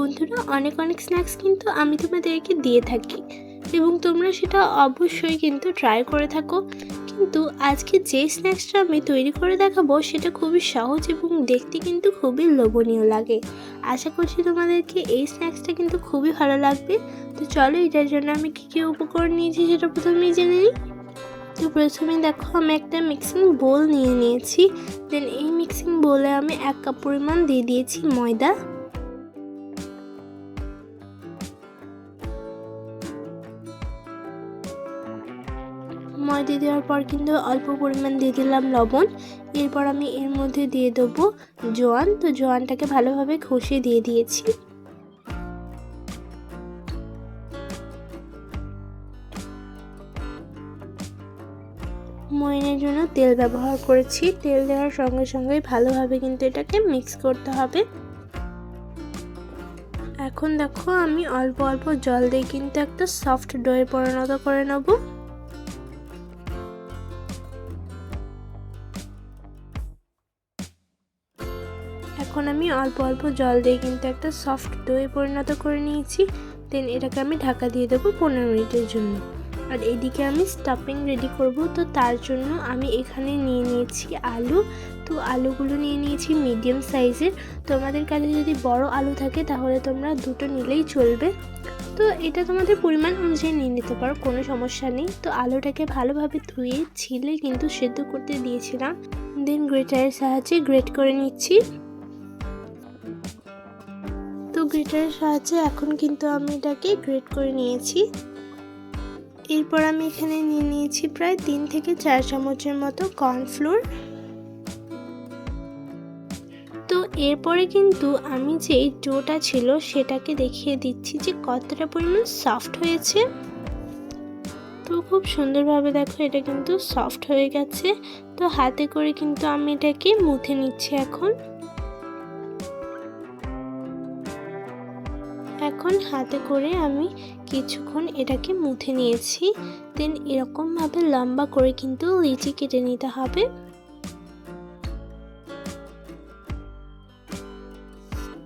বন্ধুরা, অনেক অনেক স্ন্যাক্স কিন্তু আমি তোমাদেরকে দিয়ে থাকি। এবং তোমরা সেটা অবশ্যই কিন্তু ট্রাই করে থাকো। কিন্তু আজকে যে স্ন্যাক্সটা আমি তৈরি করে দেখাবো, সেটা খুবই সহজ এবং দেখতে কিন্তু খুবই লোভনীয় লাগে। আশা করছি তোমাদেরকে এই স্ন্যাক্সটা কিন্তু খুবই ভালো লাগবে। তো চলো, এটার জন্য আমি কী কী উপকরণ নিয়েছি সেটা প্রথমেই জেনে নিই। তো প্রথমে দেখো, আমি একটা মিক্সিং বোল নিয়ে নিয়েছি। দেন এই মিক্সিং বোলে আমি এক কাপ পরিমাণ দিয়ে দিয়েছি ময়দা। ময়দা দেওয়ার পর কিন্তু অল্প পরিমাণ দিয়ে দিলাম লবণ। এরপর আমি এর মধ্যে দিয়ে দেবো জোয়ান। তো জোয়ানটাকে ভালোভাবে ঘষে দিয়ে দিয়েছি। ময়নের জন্য তেল ব্যবহার করেছি। তেল দেওয়ার সঙ্গে সঙ্গে ভালোভাবে কিন্তু এটাকে মিক্স করতে হবে। এখন দেখো আমি অল্প অল্প জল দিয়ে কিন্তু একটা সফট ডোয়ে পরিণত করে নেব। এখন আমি অল্প অল্প জল দিয়ে কিন্তু একটা সফট ডোয়ে পরিণত করে নিয়েছি। দেন এটাকে আমি ঢাকা দিয়ে দেবো পনেরো মিনিটের জন্য। আর এদিকে আমি স্টাফিং রেডি করব। তো তার জন্য আমি এখানে নিয়ে নিয়েছি আলু। তো আলুগুলো নিয়ে নিয়েছি মিডিয়াম সাইজের তোমাদের কাছে যদি বড় আলু থাকে তাহলে তোমরা দুটো নিলেই চলবে। তো এটা তোমাদের পরিমাণ অনুযায়ী নিয়ে নিতে পারো, কোনো সমস্যা নেই। তো আলুটাকে ভালোভাবে ধুয়ে, ছিলে কিন্তু সেদ্ধ করতে দিয়েছিলাম। দেন গ্রেটারের সাহায্যে গ্রেট করে নিচ্ছি। গ্রেটারের সাহায্যে এখন কিন্তু আমি এটাকে গ্রেট করে নিয়েছি। এরপর আমি এখানে নিয়ে নিয়েছি প্রায় তিন থেকে চার চামচের মতো কর্নফ্লোর তো এরপরে কিন্তু আমি যে ডোটা ছিল সেটাকে দেখিয়ে দিচ্ছি যে কতটা পরিমাণ সফট হয়েছে। তো খুব সুন্দরভাবে দেখো এটা কিন্তু সফট হয়ে গেছে। তো হাতে করে কিন্তু আমি এটাকে মুথে নিচ্ছি এখন। এখন হাতে করে আমি কিছুক্ষণ এটাকে মুথে নিয়েছি। দেন এরকমভাবে লম্বা করে কিন্তু লিচি কেটে নিতে হবে।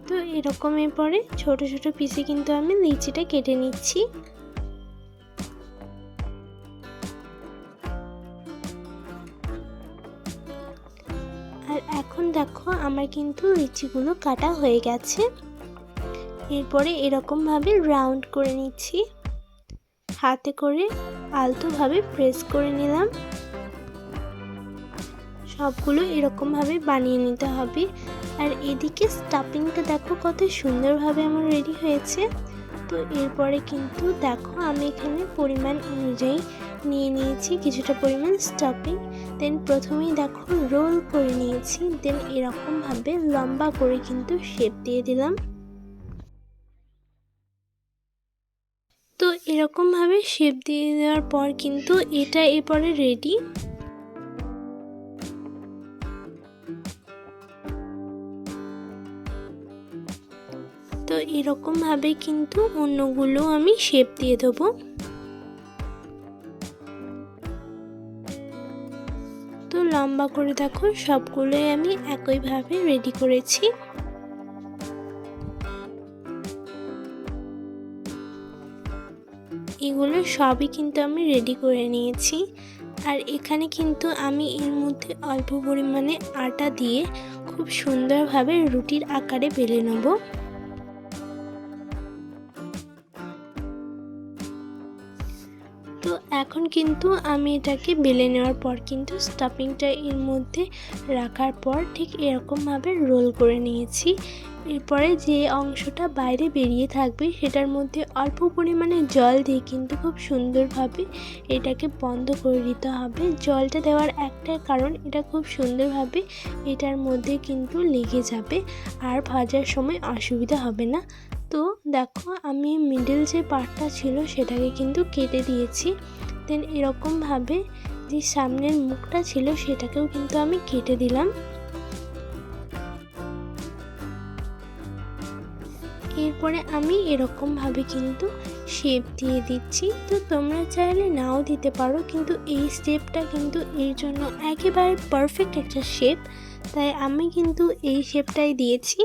তো এরকমের পরে ছোট ছোট পিসে কিন্তু আমি লিচিটা কেটে নিচ্ছি। আর এখন দেখো আমার কিন্তু লিচিগুলো কাটা হয়ে গেছে। এরপরে এরকমভাবে রাউন্ড করে নিচ্ছি। হাতে করে আলতোভাবে প্রেস করে নিলাম। সবগুলো এরকমভাবে বানিয়ে নিতে হবে। আর এদিকে স্টাফিংটা দেখো কত সুন্দরভাবে আমার রেডি হয়েছে। তো এরপরে কিন্তু দেখো আমি এখানে পরিমাণ অনুযায়ী নিয়ে নিয়েছি কিছুটা পরিমাণ স্টাফিং দেন প্রথমেই দেখো রোল করে নিয়েছি। দেন এরকমভাবে লম্বা করে কিন্তু শেপ দিয়ে দিলাম। এরকমভাবে শেপ দিয়ে দেওয়ার পর কিন্তু এটা এরপরে রেডি তো এরকমভাবে কিন্তু অন্যগুলো আমি শেপ দিয়ে দেবো। তো লম্বা করে দেখো, সবগুলোই আমি একইভাবে রেডি করেছি। এগুলো সবই কিন্তু আমি রেডি করে নিয়েছি। আর এখানে কিন্তু আমি এর মধ্যে অল্প পরিমাণে আটা দিয়ে খুব সুন্দরভাবে রুটির আকারে বেলে নেব। তো এখন কিন্তু আমি এটাকে বেলে নেওয়ার পর কিন্তু স্টাফিংটা এর মধ্যে রাখার পর ঠিক এরকমভাবে রোল করে নিয়েছি। এরপরে যে অংশটা বাইরে বেরিয়ে থাকবে সেটার মধ্যে অল্প পরিমাণে জল দিয়ে কিন্তু খুব সুন্দরভাবে এটাকে বন্ধ করে দিতে হবে। জলটা দেওয়ার একটা কারণ, এটা খুব সুন্দরভাবে এটার মধ্যে কিন্তু লেগে যাবে আর ভাজার সময় অসুবিধা হবে না। তো দেখো, আমি মিডল যে পার্টটা ছিল সেটাকে কিন্তু কেটে দিয়েছি। দেন এরকমভাবে যে সামনের মুখটা ছিল সেটাকেও কিন্তু আমি কেটে দিলাম। এরপরে আমি এরকমভাবে কিন্তু শেপ দিয়ে দিচ্ছি। তো তোমরা চাইলে নাও দিতে পারো, কিন্তু এই স্টেপটা কিন্তু এর জন্য একেবারে পারফেক্ট একটা শেপ তাই আমি কিন্তু এই শেপটাই দিয়েছি।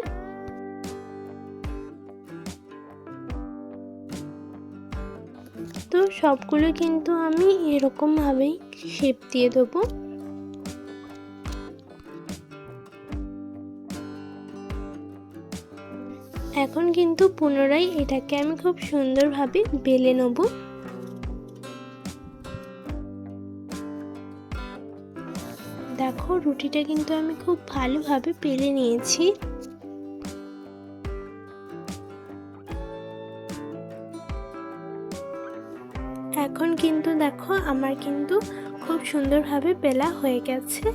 তো সবগুলো কিন্তু আমি এরকমভাবেই শেপ দিয়ে দেবো। এখন কিন্তু পুনরায় এটাকে আমি খুব সুন্দরভাবে বেলে নেব। দেখো, রুটিটা কিন্তু আমি খুব ভালোভাবে বেলে নিয়েছি। এখন কিন্তু দেখো, আমার কিন্তু খুব সুন্দরভাবে বেলা হয়ে গেছে।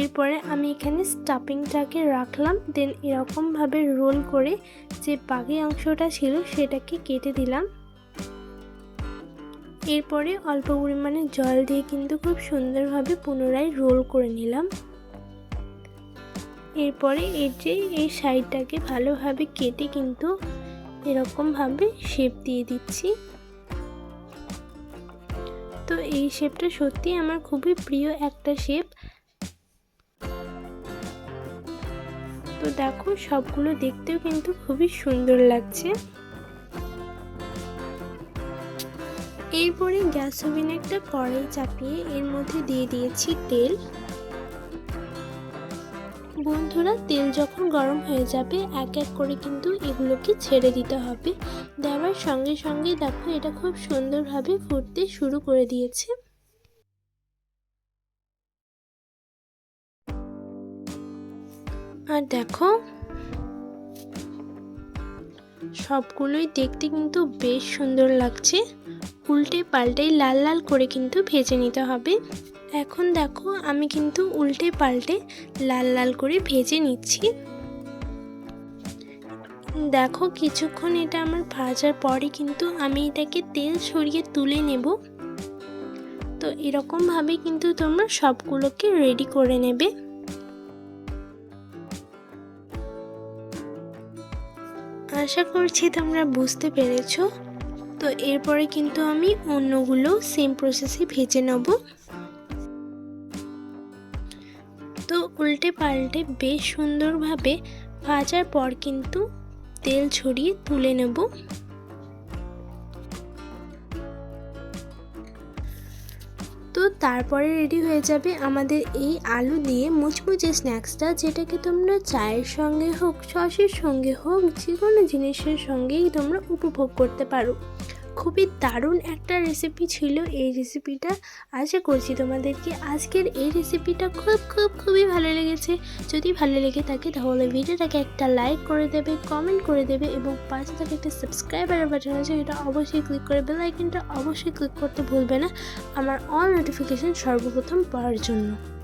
এরপরে আমি এখানে স্টাফিংটাকে রাখলাম দেন এরকমভাবে রোল করে যে বাকি অংশটা ছিল সেটাকে কেটে দিলাম। এরপরে অল্প পরিমাণে জল দিয়ে কিন্তু খুব সুন্দরভাবে পুনরায় রোল করে নিলাম। এরপরে এর যে এই সাইডটাকে ভালোভাবে কেটে কিন্তু এরকমভাবে শেপ দিয়ে দিচ্ছি। তো এই শেপটা সত্যি আমার খুবই প্রিয় একটা শেপ তো দেখো, সবগুলো দেখতেও কিন্তু খুবই সুন্দর লাগছে। এরপরে গ্যাস ওভেনে একটা কড়াই চাপিয়ে এর মধ্যে দিয়ে দিয়েছি তেল। বন্ধুরা, তেল যখন গরম হয়ে যাবে, এক এক করে কিন্তু এগুলোকে ছেড়ে দিতে হবে। দেওয়ার সঙ্গে সঙ্গে দেখো, এটা খুব সুন্দরভাবে ফুটতে শুরু করে দিয়েছে। আর দেখো, সবগুলোই দেখতে কিন্তু বেশ সুন্দর লাগছে। উল্টে পাল্টে লাল লাল করে কিন্তু ভেজে নিতে হবে। এখন দেখো, আমি কিন্তু উল্টে পাল্টে লাল লাল করে ভেজে নিচ্ছি। দেখো, কিছুক্ষণ এটা আমার ভাজার পরে কিন্তু আমি এটাকে তেল সরিয়ে তুলে নেব। তো এরকমভাবে কিন্তু তোমরা সবগুলোকে রেডি করে নেবে। আশা করছি, তোমরা বুঝতে পেরেছ? তো এরপরে কিন্তু আমি অন্যগুলো সেম প্রসেসে ভেজে নেব। তো উল্টে পাল্টে বেশ সুন্দরভাবে ভাজার পর কিন্তু তেল ছড়িয়ে তুলে নেব। তারপরে রেডি হয়ে যাবে আমাদের এই আলু দিয়ে মুচমুচে স্ন্যাক্সটা যেটাকে তোমরা চায়ের সঙ্গে হোক, সসের সঙ্গে হোক যে কোনো জিনিসের সঙ্গেই তোমরা উপভোগ করতে পারো। খুবই দারুণ একটা রেসিপি ছিল এই রেসিপিটা আশা করছি তোমাদেরকে আজকের এই রেসিপিটা খুব খুব, খুবই ভালো লেগেছে। যদি ভালো লেগে থাকে তাহলে ভিডিওটাকে একটা লাইক করে দেবে কমেন্ট করে দেবে এবং পাশে থাকে একটা সাবস্ক্রাইবারের বাটন আছে এটা অবশ্যই ক্লিক করে বেল আইকনটা অবশ্যই ক্লিক করতে ভুলবে না। আমার অল নোটিফিকেশান সর্বপ্রথম পাওয়ার জন্য।